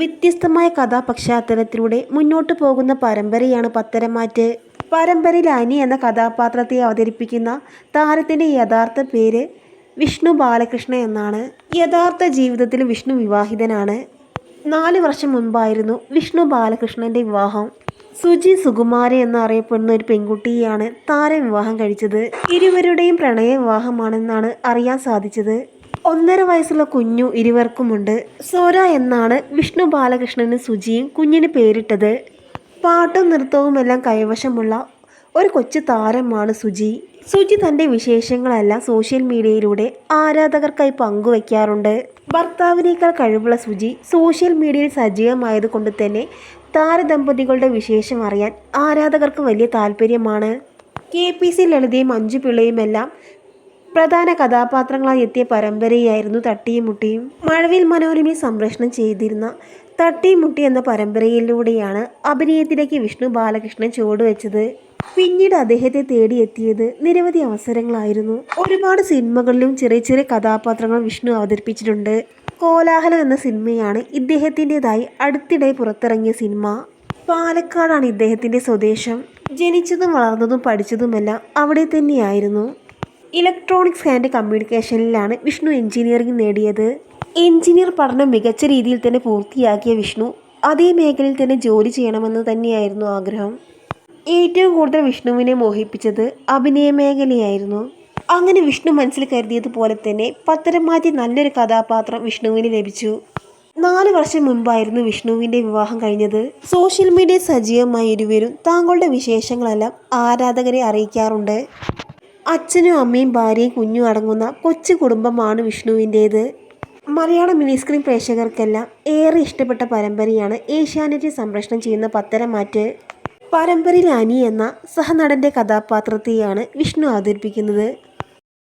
വ്യത്യസ്തമായ കഥാപശ്ചാത്തലത്തിലൂടെ മുന്നോട്ട് പോകുന്ന പരമ്പരയാണ് പത്തരമാറ്റ്. പരമ്പരയിൽ അനി എന്ന കഥാപാത്രത്തെ അവതരിപ്പിക്കുന്ന താരത്തിന്റെ യഥാർത്ഥ പേര് വിഷ്ണു ബാലകൃഷ്ണ എന്നാണ്. യഥാർത്ഥ ജീവിതത്തിൽ വിഷ്ണു വിവാഹിതനാണ്. നാല് വർഷം മുൻപായിരുന്നു വിഷ്ണു ബാലകൃഷ്ണന്റെ വിവാഹം. സുജി സുകുമാരി എന്നറിയപ്പെടുന്ന ഒരു പെൺകുട്ടിയെയാണ് താരം വിവാഹം കഴിച്ചത്. ഇരുവരുടെയും പ്രണയ വിവാഹമാണെന്നാണ് അറിയാൻ സാധിച്ചത്. ഒന്നര വയസ്സുള്ള കുഞ്ഞു ഇരുവർക്കുമുണ്ട്. സോര എന്നാണ് വിഷ്ണു ബാലകൃഷ്ണന് സുജിയും കുഞ്ഞിന് പേരിട്ടത്. പാട്ടും നൃത്തവുമെല്ലാം കൈവശമുള്ള ഒരു കൊച്ചു താരമാണ് സുജി സുജി തന്റെ വിശേഷങ്ങളെല്ലാം സോഷ്യൽ മീഡിയയിലൂടെ ആരാധകർക്കായി പങ്കുവയ്ക്കാറുണ്ട് ഭർത്താവിനേക്കാൾ കഴിവുള്ള സുജി സോഷ്യൽ മീഡിയയിൽ സജീവമായതുകൊണ്ട് തന്നെ താരദമ്പതികളുടെ വിശേഷം അറിയാൻ ആരാധകർക്ക് വലിയ താല്പര്യമാണ്. കെ പി സി ലളിതയും മഞ്ജു പിള്ളയുമെല്ലാം പ്രധാന കഥാപാത്രങ്ങളായി എത്തിയ പരമ്പരയായിരുന്നു തട്ടിയും മുട്ടിയും. മഴവിൽ മനോരമയെ സംപ്രേഷണം ചെയ്തിരുന്ന തട്ടിയും മുട്ടി എന്ന പരമ്പരയിലൂടെയാണ് അഭിനയത്തിലേക്ക് വിഷ്ണു ബാലകൃഷ്ണൻ ചുവടുവെച്ചത്. പിന്നീട് അദ്ദേഹത്തെ തേടിയെത്തിയത് നിരവധി അവസരങ്ങളായിരുന്നു. ഒരുപാട് സിനിമകളിലും ചെറിയ ചെറിയ കഥാപാത്രങ്ങൾ വിഷ്ണു അവതരിപ്പിച്ചിട്ടുണ്ട്. കോലാഹലം എന്ന സിനിമയാണ് ഇദ്ദേഹത്തിന്റെതായി അടുത്തിടെ പുറത്തിറങ്ങിയ സിനിമ. പാലക്കാടാണ് ഇദ്ദേഹത്തിന്റെ സ്വദേശം. ജനിച്ചതും വളർന്നതും പഠിച്ചതുമെല്ലാം അവിടെ തന്നെയായിരുന്നു. ഇലക്ട്രോണിക്സ് ആൻഡ് കമ്മ്യൂണിക്കേഷനിലാണ് വിഷ്ണു എഞ്ചിനീയറിംഗ് നേടിയത്. എഞ്ചിനീയർ പഠനം മികച്ച രീതിയിൽ തന്നെ പൂർത്തിയാക്കിയ വിഷ്ണു അതേ മേഖലയിൽ തന്നെ ജോലി ചെയ്യണമെന്ന് തന്നെയായിരുന്നു ആഗ്രഹം. ഏറ്റവും കൂടുതൽ വിഷ്ണുവിനെ മോഹിപ്പിച്ചത് അഭിനയ മേഖലയായിരുന്നു. അങ്ങനെ വിഷ്ണു മനസ്സിൽ കരുതിയതുപോലെ തന്നെ പത്തരം മാറ്റി നല്ലൊരു കഥാപാത്രം വിഷ്ണുവിന് ലഭിച്ചു. നാല് വർഷം മുൻപായിരുന്നു വിഷ്ണുവിന്റെ വിവാഹം കഴിഞ്ഞത്. സോഷ്യൽ മീഡിയ സജീവമായ ഇരുവരും താങ്കളുടെ വിശേഷങ്ങളെല്ലാം ആരാധകരെ അറിയിക്കാറുണ്ട്. അച്ഛനും അമ്മയും ഭാര്യയും കുഞ്ഞും അടങ്ങുന്ന കൊച്ചു കുടുംബമാണ് വിഷ്ണുവിന്റേത്. മലയാള മിനി സ്ക്രീൻ പ്രേക്ഷകർക്കെല്ലാം ഏറെ ഇഷ്ടപ്പെട്ട പരമ്പരയാണ് ഏഷ്യാനെറ്റ് സംപ്രേഷണം ചെയ്യുന്ന പത്തരമാറ്റ്. പരമ്പരയിൽ അനി എന്ന സഹനടന്റെ കഥാപാത്രത്തെയാണ് വിഷ്ണു അവതരിപ്പിക്കുന്നത്.